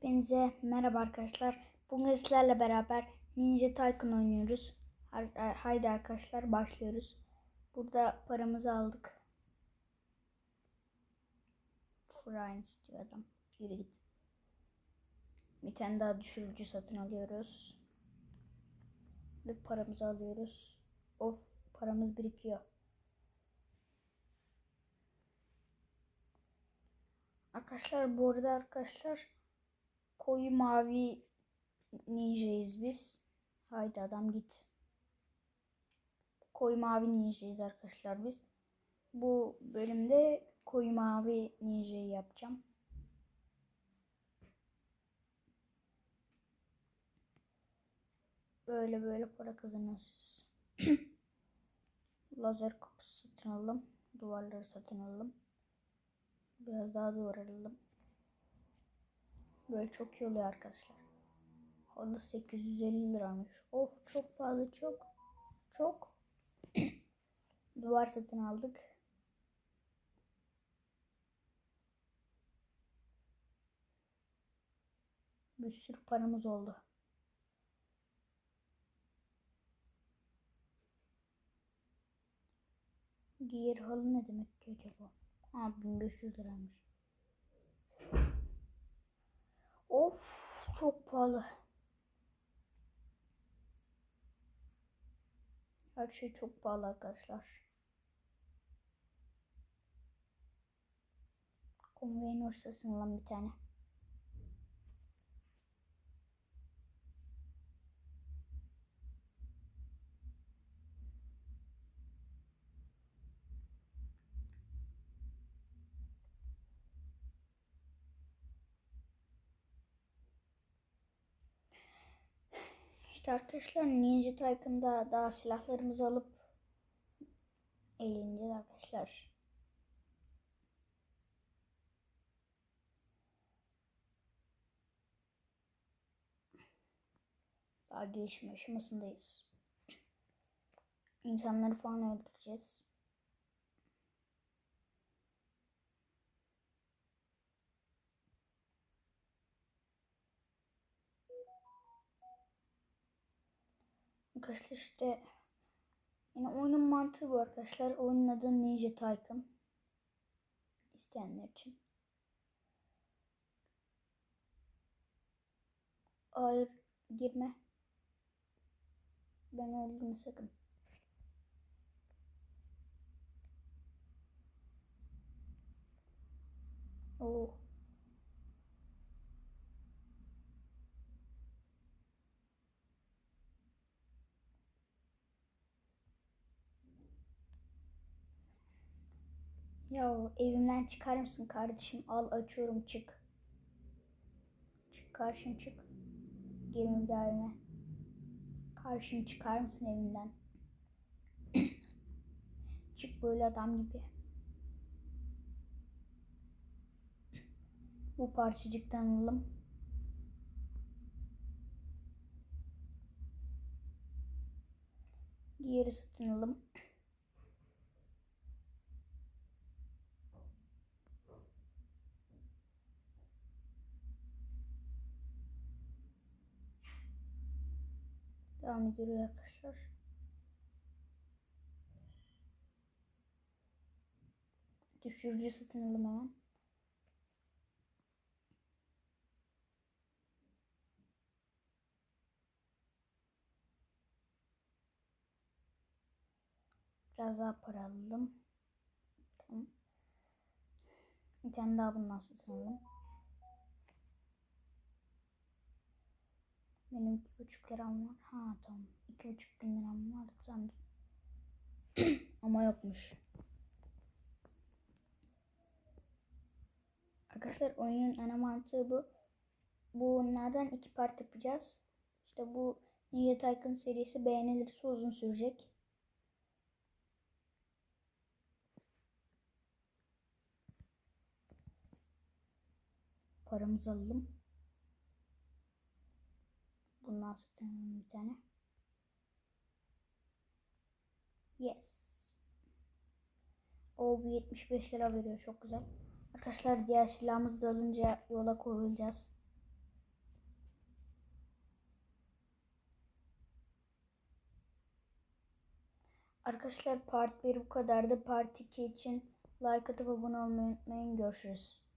Hepinize merhaba arkadaşlar. Bugün sizlerle beraber Ninja Tycoon oynuyoruz. Har- Haydi arkadaşlar başlıyoruz. Burada paramızı aldık. Frying istiyor adam. Yürü git. Bir tane daha düşürücü satın alıyoruz. Ve paramızı alıyoruz. Of paramız birikiyor. Arkadaşlar bu arada arkadaşlar koyu mavi ninjayız biz. Haydi adam git. Koyu mavi ninjayız arkadaşlar biz. Bu bölümde koyu mavi ninjayı yapacağım. Böyle böyle para kazanıyorsunuz. Lazer kapısı satın alalım. Duvarları satın alalım. Biraz daha duvar alalım. Böyle çok iyi oluyor arkadaşlar. Halı 850 liramış. Of çok pahalı çok. Çok. duvar satın aldık. Bir sürü paramız oldu. Giyer halı ne demek ki acaba? Ha 1500 liraymış. Of çok pahalı. Her şey çok pahalı arkadaşlar. Konveyör satın bir tane. İşte arkadaşlar Ninja Tycoon'da daha silahlarımızı alıp eğleneceğiz arkadaşlar. Daha gelişme aşamasındayız. İnsanları falan öldüreceğiz. Arkadaşlar işte yine oyunun mantığı bu arkadaşlar. Oyunun adı Ninja Tycoon. İsteyenler için. Hayır girme. Ben öldürme sakın. Oo. Ya evimden çıkar mısın kardeşim? Al açıyorum çık. Çık karşım çık. Girme bir daha evime. Karşım çıkar mısın evimden? çık böyle adam gibi. Bu parçacıktan alalım. Diğeri satın alalım. Devam ediyoruz arkadaşlar. Düşürücü satın alalım hemen. Biraz daha para alalım. Tamam. Bir tane daha bundan satın alalım. Benim iki buçuk liram var. Ha tamam. İki buçuk bin liram var sandım. Ama yokmuş. Arkadaşlar oyunun ana mantığı bu. Bunlardan iki part yapacağız. İşte bu Ninja Tycoon serisi beğenilirse uzun sürecek. Paramızı alalım elmas bir tane. Yes. O 75 lira veriyor. Çok güzel. Arkadaşlar diğer silahımızı da alınca yola koyulacağız. Arkadaşlar part 1 bu kadardı. Part 2 için like atıp abone olmayı unutmayın. Görüşürüz.